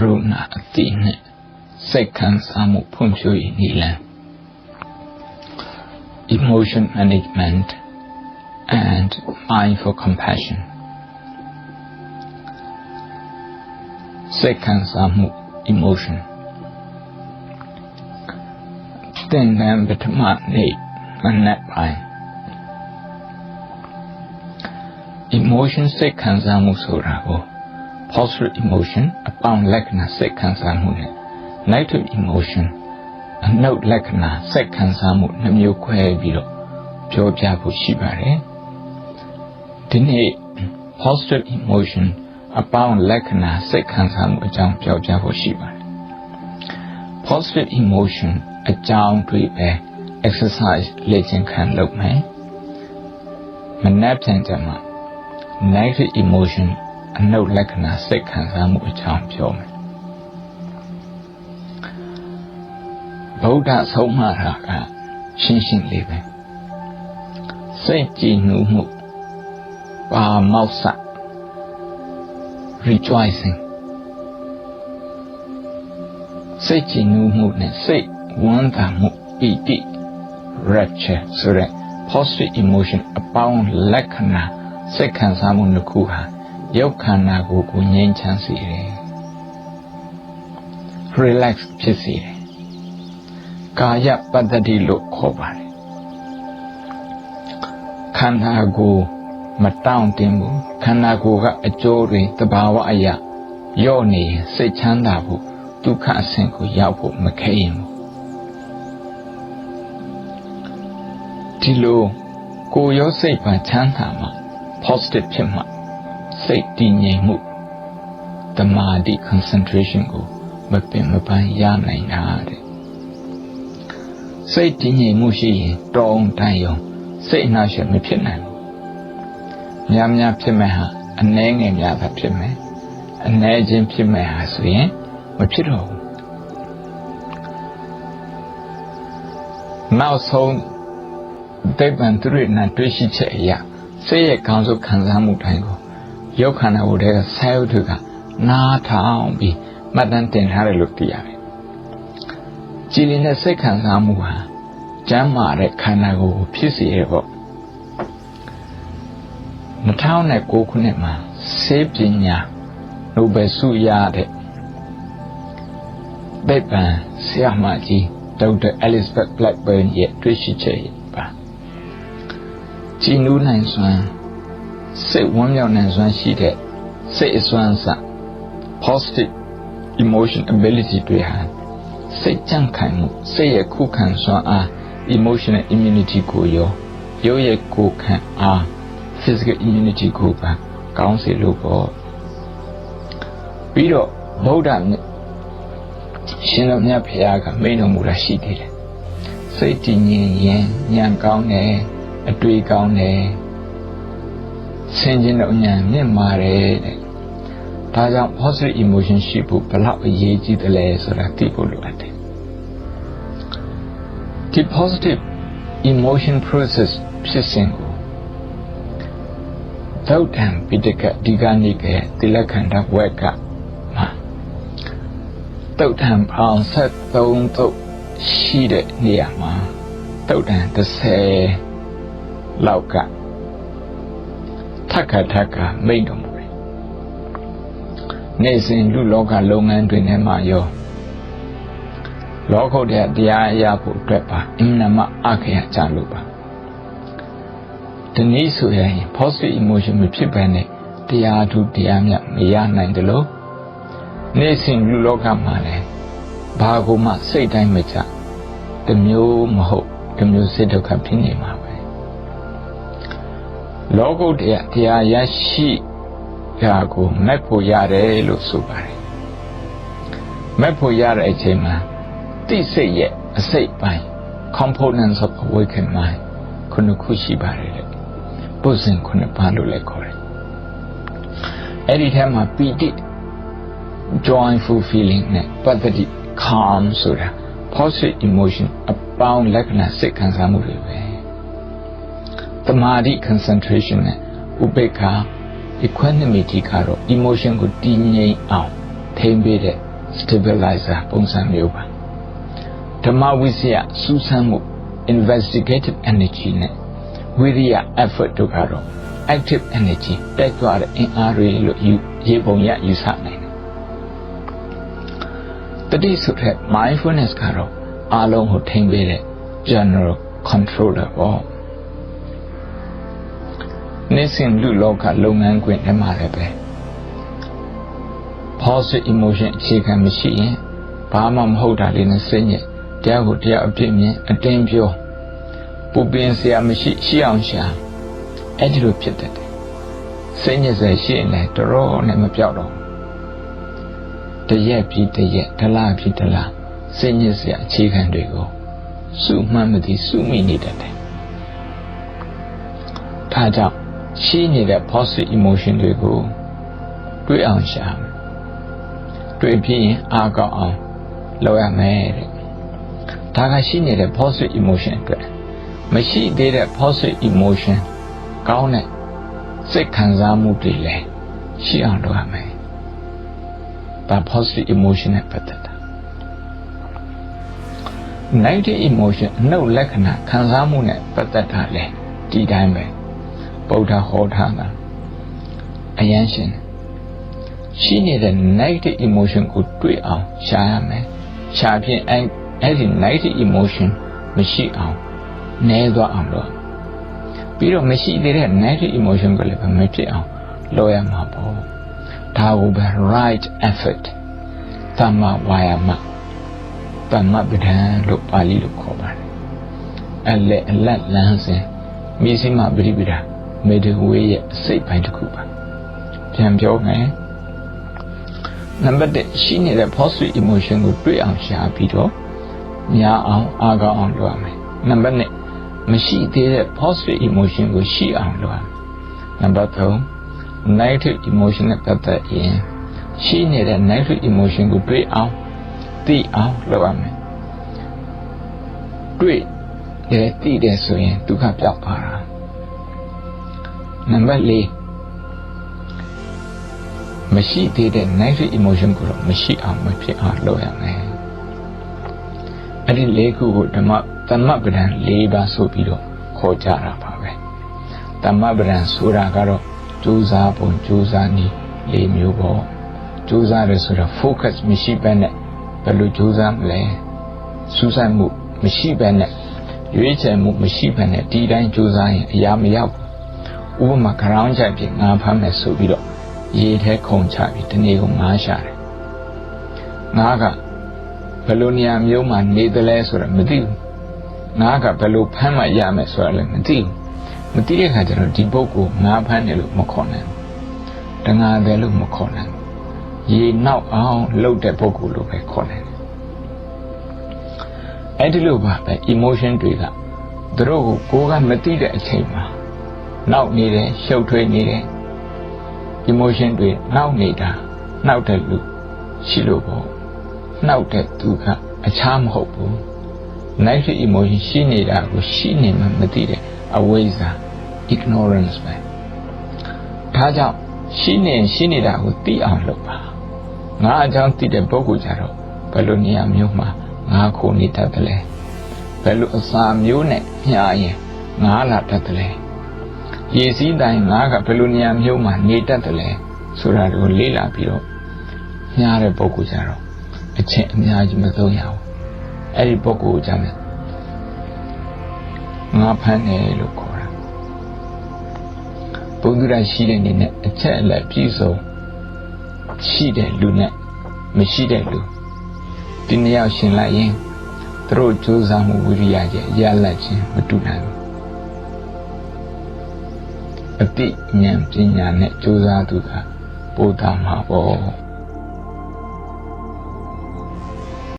ရုဏာအတိနဲ့စိတ်ခံစားမှုဖွံ့ဖြိုးရေးနည်းလမ်း emotion management and mindful compassion စိတ်ခံစားမှု emotion တင်တန်းပထမနေ့မနက်ပိုင်း emotion စိတ်ခံစားမှုဆိုတာကို positive emotion အပေါင်းလက္ခဏာစိတ်ခံစားမှုနဲ့ negative emotion အနှုတ်လက္ခဏာစိတ်ခံစားမှုနှမျိုးခွဲပြီးတော့ပြောပြဖို့ရှိပါတယ်ဒီနေ့ positive emotion အပေါင်းလက္ခဏာစိတ်ခံစားမှုအကြောင်းပြောပြဖို့ရှိပါတယ် positive emotion အကြောင်းတွေပဲ exercise လေ့ကျင့်ခန်းလုပ်မယ်မနက်ဖြန်ကျမှ negative emotion အနှုတ်လက္ခဏာစိတ်ခံစားမှုအကြောင်းပြောမယ်ဗုဒ္ဓဆုံးမတာကရှင်းရှင်းလေးပဲစိတ်ကြည်နူးမှုပါမောက်ဆ rejoicing စိတ်ကြည်နူးမှုနဲ့စိတ်ဝမ်းသာမှုပီတိ rapture ဆိုတဲ့ positive emotion အပေါင်းလက္ခဏာစိတ်ခံစားမှုတစ်ခုဟာ ရုပ်ခန္ဓာကိုယ်ကိုငြိမ်းချမ်းစေတယ် relax ဖြစ်စေတယ်ကာယပတ္တိလို့ခေါ်ပါတယ်ခန္ဓာကိုယ်မတောင့်တင်းဘူးခန္ဓာကိုယ်ကအကျိုးတွေတဘာဝအရာယော့နေစိတ်ချမ်းသာဖို့ဒုက္ခအဆင့်ကိုရောက်ဖို့မခဲရင်ဘူးဒီလိုကိုယ်ရောစိတ်ပါချမ်းသာမှ positive ဖြစ်မှ စိတ်တည်ငြိမ်မှုတမာတိ concentration ကိုမပင်မပန်းရနိုင်တာတဲ့စိတ်တည်ငြိမ်မှုရှိရင်တောင်းတန်ယုံစိတ်အနှောက်အယှက်မဖြစ်နိုင်ဘူးများများဖြစ်မဲ့ဟာအနှဲငယ်များသာဖြစ်မယ်အနှဲချင်းဖြစ်မဲ့ဟာဆိုရင်မဖြစ်တော့ဘူးနောက်ဆုံးဒိဗ္ဗံသူရဏတွေ့ရှိချက်အရာစိတ်ရဲ့ကောင်းဆုံးခံစားမှုတိုင်းကို ရုပ်ခန္ဓာကိုယ်ထဲကဆဲဥထုကနားထောင်ပြီးမှတ်တမ်းတင်ထားတယ်လို့သိရတယ်။ကြည်လင်တဲ့စိတ်ခံစားမှုဟာကျမ်းမာတဲ့ခန္ဓာကိုယ်ကိုဖြစ်စေရပေါ့။2009ခုနှစ်မှာဆေးပညာနိုဘယ်ဆုရတဲ့ဗိပ္ပံဆရာမကြီးဒေါက်တာအဲလစ်ဘတ်ဘလက်ဘ ර් ນရဲ့တွေ့ရှိချက်ပါ။ကြည်နူးနိုင်စွမ်း စိတ်ဝမ်းမြောက်နိုင်စွမ်းရှိတဲ့စိတ်အစွမ်းစ positive emotion ability တွေဟာစိတ်ကြံ့ခိုင်မှုစိတ်ရဲ့ခုခံစွမ်းအား emotional immunity ကိုရောရုပ်ရဲ့ကိုယ်ခံအား physical immunity ကိုပါကောင်းစေလို့ပေါ့ပြီးတော့ဗုဒ္ဓရှင်တော်မြတ်ဖရာကမိန့်တော်မူတာရှိသေးတယ်စိတ်တည်ငြိမ်ရင်ဉာဏ်ကောင်းတယ်အတွေ့ကောင်းတယ် ဆင်ခြင်တော့ဉာဏ်မြင့်မာတယ်တဲ့ဒါကြောင့် positive emotion ရှိဖို့ဘလောက်အရေးကြီးတယ်လဲဆိုတာသိဖို့လိုအပ်တယ်ဒီ positive emotion process ဖြစ်စဉ်ကိုသုတ်တံပိဋကဒီကနေ့ကတိလခန္ဓာဝက်ကမှာသုတ်တံပေါင်း73သုတ်ရှိတဲ့နေရာမှာသုတ်တံ30လောက်က ထက်ခါထက်ခါမိတ်တော်မူတယ်နေစဉ်လူလောကလုပ်ငန်းတွေနဲ့မှရောလောကုတ္တရာတရားအရာဖို့အတွက်ပါအင်နမအခရကြလို့ပါဒီနည်းဆိုရင် positive emotion မဖြစ်ဘဲနဲ့တရားထုတရားမြတ်မရနိုင်တယ်လို့နေစဉ်လူလောကမှာလည်းဘာကိုမှစိတ်တိုင်းမကြတမျိုးမဟုတ်တမျိုးစိတ်ဒုက္ခဖြစ်နေမှာပဲ လောကုတ္တရာတရားရရှိရာကိုမက်ဖို့ရတယ်လို့ဆိုပါတယ်မက်ဖို့ရတဲ့အချိန်မှာတိစိတ်ရဲ့အစိတ်ပိုင်း components of awakened mind ခုနှစ်ခုရှိပါတယ်လေပုဇင်ခုနှစ်ပါးလို့လည်းခေါ်တယ်အဲ့ဒီထဲမှာပီတိ joyful feeling နဲ့ပတ္တိ calm ဆိုတာ positive emotion အပေါင်းလက္ခဏာစိတ်ခံစားမှုတွေပဲ တမာတိ concentration နဲ့ဥပေက္ခ equanimity ကတော့ emotion ကိုတည်ငြိမ်အောင်ထိထိမ့်ပေးတဲ့ stabilizer ပုံစံမျိုးပါဓမ္မဝိဇ္ဇာစူးစမ်းမှု investigative energy နဲ့ဝိရိယ effort တို့ကတော့ active energy တက်ကြွတဲ့အင်အားတွေလို့ယူရေပုံရယူဆနိုင်တယ်တတိဆိုတဲ့ mindfulness ကတော့အားလုံးကိုထိမ့်ပေးတဲ့ general controller ပေါ့ နေ့စဉ်လူလောကလုပ်ငန်းခွင်ထဲမှာလည်းပဲ positive emotion အခြေခံမရှိရင်ဘာမှမဟုတ်တာလေးနဲ့စိတ်ညစ်တရားကိုတရားအပြစ်မြင်အတင်းပြောပူပင်စရာမရှိရှိအောင်ရှာအဲ့ဒီလိုဖြစ်တတ်တယ်စိတ်ညစ်စရာရှိရင်လည်းတော်တော်နဲ့မပြောက်တော့တရက်ပြီးတရက်ဒလပြီးဒလစိတ်ညစ်စရာအခြေခံတွေကိုစုမှတ်မသိစုမိနေတတ်တယ်ဒါကြောင့် ရှိနေတဲ့ positive emotion တွေကိုတွေးအောင်ရှာတွေးပြီးရင်အားကောင်းအောင်လုပ်ရမယ်တဲ့ဒါကရှိနေတဲ့ positive emotion အတွက်မရှိသေးတဲ့ positive emotion ကောင်းတဲ့စိတ်ခံစားမှုတွေလည်းရှိအောင်လုပ်ရမယ်ဒါ positive emotion နဲ့ပတ်သက်တာ negative emotion အနှုတ်လက္ခဏာခံစားမှုနဲ့ပတ်သက်တာလေဒီတိုင်းပဲ ဗုဒ္ဓဟောထားတာအယမ်းရှင်ရှိနေတဲ့ negative emotion ကိုတွေ့အောင်ရှားရမယ်ရှားဖြင့်အဲ့ဒီ negative emotion မရှိအောင်နည်းသွားအောင်လုပ်ပြီးတော့မရှိသေးတဲ့ negative emotion ကိုလည်းမဖြစ်အောင်လုပ်ရမှာပေါ့ဒါကိုပဲ right effort သမ္မာဝါယာမသမ္မာပဒံလို့ပါဠိလိုခေါ်ပါတယ်အလက်အလတ်လမ်းစဉ်မိစိမပရိပိဒါ မေတ္တဝေးရဲ့စိတ်ပိုင်းတစ်ခုပါပြန်ပြောမယ်နံပါတ်1ရှိနေတဲ့ positive emotion ကိုတွေ့အောင်ရှာပြီးတော့များအောင်အားကောင်းအောင်လုပ်ရမယ်နံပါတ်2မရှိသေးတဲ့ positive emotion ကိုရှိအောင်လုပ်ရမယ်နံပါတ်3 negative emotion နဲ့ပတ်သက်ရင်ရှိနေတဲ့ negative emotion ကိုတွေ့အောင်သိအောင်လုပ်ရမယ်တွေ့တယ်သိတယ်ဆိုရင်ဒုက္ခပြောက်သွားတာ နံပါတ်4မရှိသေးတဲ့ negative emotion ကိုတော့မရှိအောင်မဖြစ်အောင်လုပ်ရမယ်အဲ့ဒီ၄ခုကိုဓမ္မသမ္မပဒံ၄ပါးဆိုပြီးတော့ခေါ်ကြတာပါပဲသမ္မပဒံဆိုတာကတော့ကြိုးစားပုံကြိုးစားနည်း၄မျိုးပေါ့ကြိုးစားရဆိုတော့ focus မရှိဘဲနဲ့ဘယ်လိုကြိုးစားမလဲစူးစိုက်မှုမရှိဘဲနဲ့ရွေးချယ်မှုမရှိဘဲနဲ့ဒီတိုင်းကြိုးစားရင်အရာမရောက် ဥပမာခရောင်းချိုက်ပြီးငါဖမ်းမယ်ဆိုပြီးတော့ရေထဲခုန်ချပြီးတနေ့ကငါးရှာတယ်ငါးကဘယ်လိုနေရာမျိုးမှာနေသလဲဆိုတာမသိဘူးငါးကဘယ်လိုဖမ်းမှရမယ်ဆိုတာလည်းမသိဘူးမသိတဲ့အခါကျတော့ဒီပုဂ္ဂိုလ်ငါးဖမ်းတယ်လို့မခေါ်နိုင်ဘူးတငါတယ်လို့မခေါ်နိုင်ဘူးရေနောက်အောင်လှုပ်တဲ့ပုဂ္ဂိုလ်လို့ပဲခေါ်နိုင်တယ်အဲ့ဒီလိုပါပဲ emotion တွေကသူတို့ကိုကိုယ်ကမသိတဲ့အချိန်မှာ နောက်နေတယ်ရှုပ်ထွေးနေတယ် emotion တွေနောက်နေတာနောက်တဲ့လူရှိလို့ပေါ့နောက်တဲ့သူကအခြားမဟုတ်ဘူး negative emotion ရှိနေတာကိုရှိနေမှမသိတဲ့အဝိဇ္ဇာ ignorance ပဲဒါကြောင့်ရှိနေရှိနေတာကိုသိအောင်လုပ်ပါငါအကြောင်းသိတဲ့ပုဂ္ဂိုလ်ကြတော့ဘယ်လိုနေရာမျိုးမှာငါခိုနေတတ်တယ်လဲဘယ်လိုအစာမျိုးနဲ့မျှရင်ငါလာတတ်တယ်လဲ ရေစည်းတိုင်းငါကဘယ်လိုနေရာမျိုးမှာနေတတ်တယ်လဲဆိုတာကိုလေ့လာပြီးတော့မျှတဲ့ပုဂ္ဂိုလ်ကြတော့အချင်းအများကြီးမသုံးရဘူးအဲ့ဒီပုဂ္ဂိုလ်ကြမယ်ငါဖမ်းတယ်လို့ခေါ်တာဘုဒ္ဓရရှိတဲ့နေနဲ့အချက်အလက်ပြည့်စုံရှိတဲ့လူနဲ့မရှိတဲ့လူဒီနှစ်ယောက်ရှင်လိုက်ရင်သူတို့ကြိုးစားမှုဝိရိယရဲ့ရလက်ချင်းမတူနိုင်ဘူး အတိဉာဏ်ပညာနဲ့ကြိုးစားသူကပို့တာမှာပေါ့